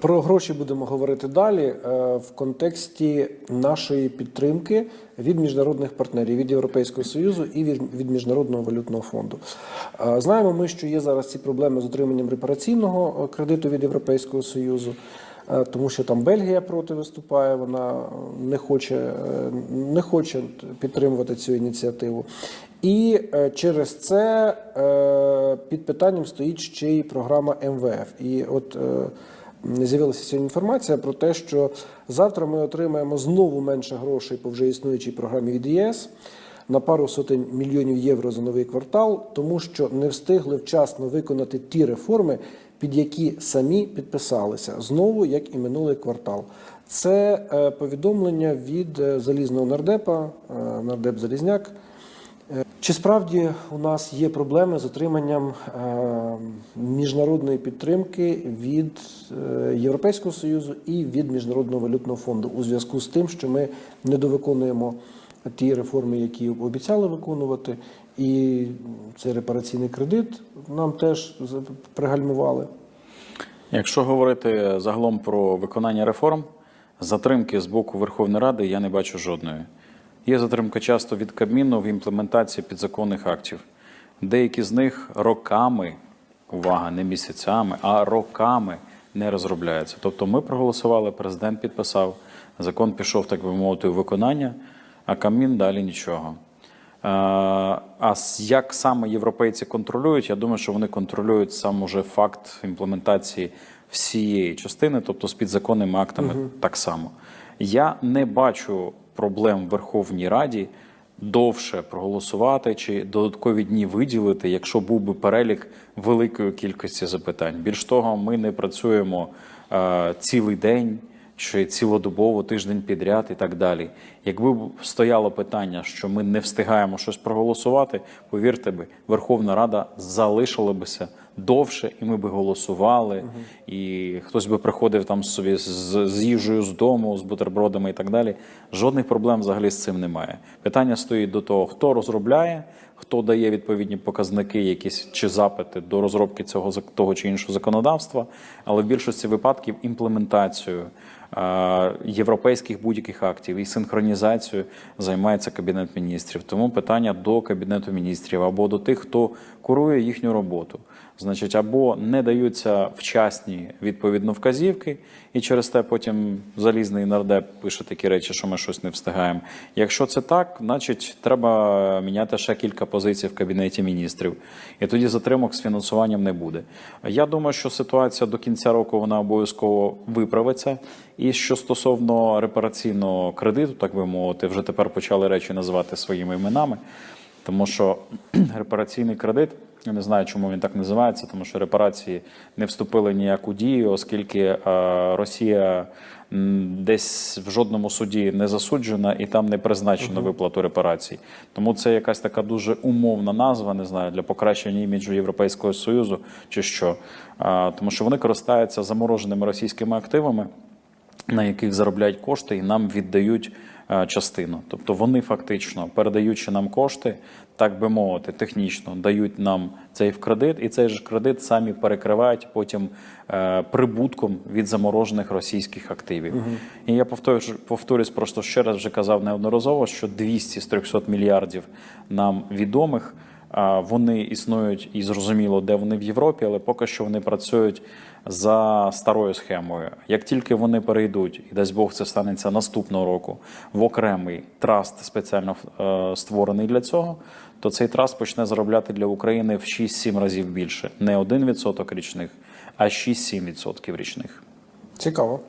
Про гроші будемо говорити далі е, в контексті нашої підтримки від міжнародних партнерів від Європейського союзу і від, міжнародного валютного фонду. Е, Знаємо ми, що є зараз ці проблеми з отриманням репараційного е, кредиту від Європейського союзу. Тому що там Бельгія проти виступає, вона не хоче, не хоче підтримувати цю ініціативу. І через це під питанням стоїть ще й програма МВФ. І от з'явилася сьогодні інформація про те, що завтра ми отримаємо знову менше грошей по вже існуючій програмі від ЄС на пару сотень мільйонів євро за новий квартал, тому що не встигли вчасно виконати ті реформи, під які самі підписалися знову, як і минулий квартал. Це е, повідомлення від е, залізного нардепа, е, нардеп Залізняк. Чи справді у нас є проблеми з отриманням е, міжнародної підтримки від е, Європейського союзу і від Міжнародного валютного фонду у зв'язку з тим, що ми недовиконуємо ті реформи, які обіцяли виконувати, і цей репараційний кредит нам теж пригальмували. Якщо говорити загалом про виконання реформ, затримки з боку Верховної Ради я не бачу жодної. Є затримка часто від Кабміну в імплементації підзаконних актів. Деякі з них роками, увага, не місяцями, а роками не розробляються. Тобто ми проголосували, президент підписав, закон пішов, так би мовити, у виконання, а Кабмін далі нічого. Е, А як саме європейці контролюють? Я думаю, що вони контролюють сам уже факт імплементації всієї частини, тобто з підзаконними актами так само. Я не бачу проблем в Верховній Раді довше проголосувати чи додаткові дні виділити, якщо був би перелік великої кількості запитань. Більш того, ми не працюємо е, цілий день чи цілодобово тиждень підряд і так далі. Якби стояло питання, що ми не встигаємо щось проголосувати, повірте би, Верховна Рада залишила бися довше, і ми би голосували, і хтось би приходив там собі з, з їжею з дому, з бутербродами і так далі. Жодних проблем взагалі з цим немає. Питання стоїть до того, хто розробляє, хто дає відповідні показники, якісь чи запити до розробки цього того чи іншого законодавства, але в більшості випадків імплементацію європейських будь-яких актів і синхронізацією займається кабінет міністрів. Тому питання до кабінету міністрів або до тих, хто курує їхню роботу. Значить, або не даються вчасні відповідно вказівки, і через те потім залізний нардеп пише такі речі, що ми щось не встигаємо. Якщо це так, значить треба міняти ще кілька позицій в кабінеті міністрів, і тоді затримок з фінансуванням не буде. Я думаю, що ситуація до кінця року вона обов'язково виправиться. І що стосовно репараційного кредиту, так би мовити, вже тепер почали речі називати своїми іменами. Тому що репараційний кредит, я не знаю, чому він так називається, тому що репарації не вступили ніяку дію, оскільки е, Росія десь в жодному суді не засуджена і там не призначено виплату репарацій. Тому це якась така дуже умовна назва, не знаю, для покращення іміджу Європейського Союзу чи що. Е, Тому що вони користаються замороженими російськими активами на яких заробляють кошти і нам віддають е, частину. Тобто вони фактично, передаючи нам кошти, так би мовити, технічно дають нам цей в кредит, і цей же кредит самі перекривають потім е, прибутком від заморожених російських активів. І я повторюсь, повторюсь, просто ще раз вже казав неодноразово, що 200 з 300 мільярдів нам відомих. Вони існують і зрозуміло, де вони в Європі, але поки що вони працюють за старою схемою. Як тільки вони перейдуть, і дасть Бог це станеться наступного року, в окремий траст спеціально е, створений для цього, то цей траст почне заробляти для України в 6-7 разів більше. Не 1% річних, а 6-7% річних. Цікаво.